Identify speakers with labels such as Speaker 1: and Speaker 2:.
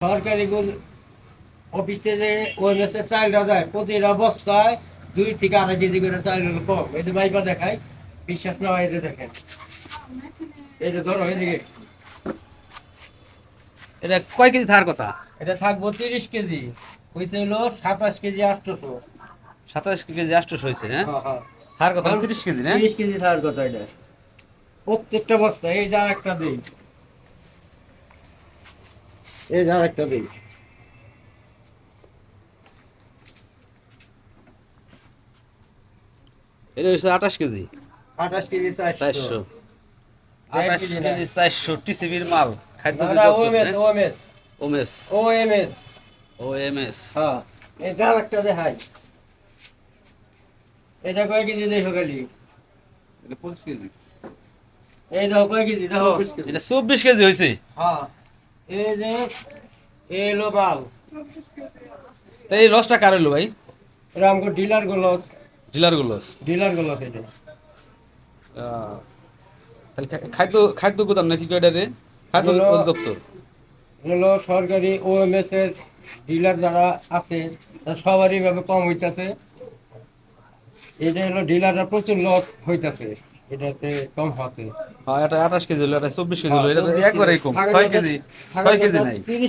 Speaker 1: সরকারি অফিস থেকে ওএমএস এর চালটা দেয় প্রতিটা বস্তায় দুই থেকে আড়াই কেজি করে চাল কম। এই যে মাইপা দেখায় বিশ্বাস না হয় দেখেন। এই যে ধরো এদিকে।
Speaker 2: এটা কয় কেজি থাকার কথা?
Speaker 1: এটা থাকব তিরিশ কেজি হয়েছে হলো সাতাশ কেজি আটশোশো
Speaker 2: সাতাশ কেজি আটশোশো হয়েছে হ্যাঁ?
Speaker 1: হ্যাঁ হ্যাঁ।
Speaker 2: থাকার কথা তিরিশ কেজি না
Speaker 1: তিরিশ কেজি থাকার কথা এটা। প্রত্যেকটা বস্তা এই যার একটা দিই। এই যার একটা দিই।
Speaker 2: এটা হচ্ছে আঠাশ কেজি।
Speaker 1: আঠাশ কেজি
Speaker 2: চারশো। আঠাশ
Speaker 1: কেজি।
Speaker 2: কেজি চারশো টিসিবির মাল। খাদ্য
Speaker 1: OMS OMS
Speaker 2: OMS
Speaker 1: OMS
Speaker 2: O M S
Speaker 1: হ্যাঁ এই যার একটা দেখাই। এটা কয় কেজি দেখো খালি? এই দেখো কয় কেজি দেখো।
Speaker 2: এটা চব্বিশ কেজি হয়েছে
Speaker 1: হ্যাঁ। এই যে এই হলো মাল
Speaker 2: এই লসটা কার হলো ভাই?
Speaker 1: এটা আমাকে
Speaker 2: ডিলারগুলো
Speaker 1: ডিলারগুলো ডিলারগুলো এটা।
Speaker 2: তাহলে খাদ্য খাদ্য গুদাম নাকি কয় এটা রে? খাদ্য অধিদপ্তর?
Speaker 1: হলো সরকারি ওএমএস এর ডিলার যারা আছে সবারই ভাবে কম হইতাছে। এটা হলো ডিলাররা প্রচুর লস হইতাছে। এটাতে কম হতে
Speaker 2: এটা আঠাশ কেজি হলো এটা চব্বিশ কেজি হলো
Speaker 1: হ্যাঁ,
Speaker 2: এটা তো
Speaker 1: 24
Speaker 2: একবারেই কম ছয় কেজি ছয় কেজি নাই।
Speaker 1: 30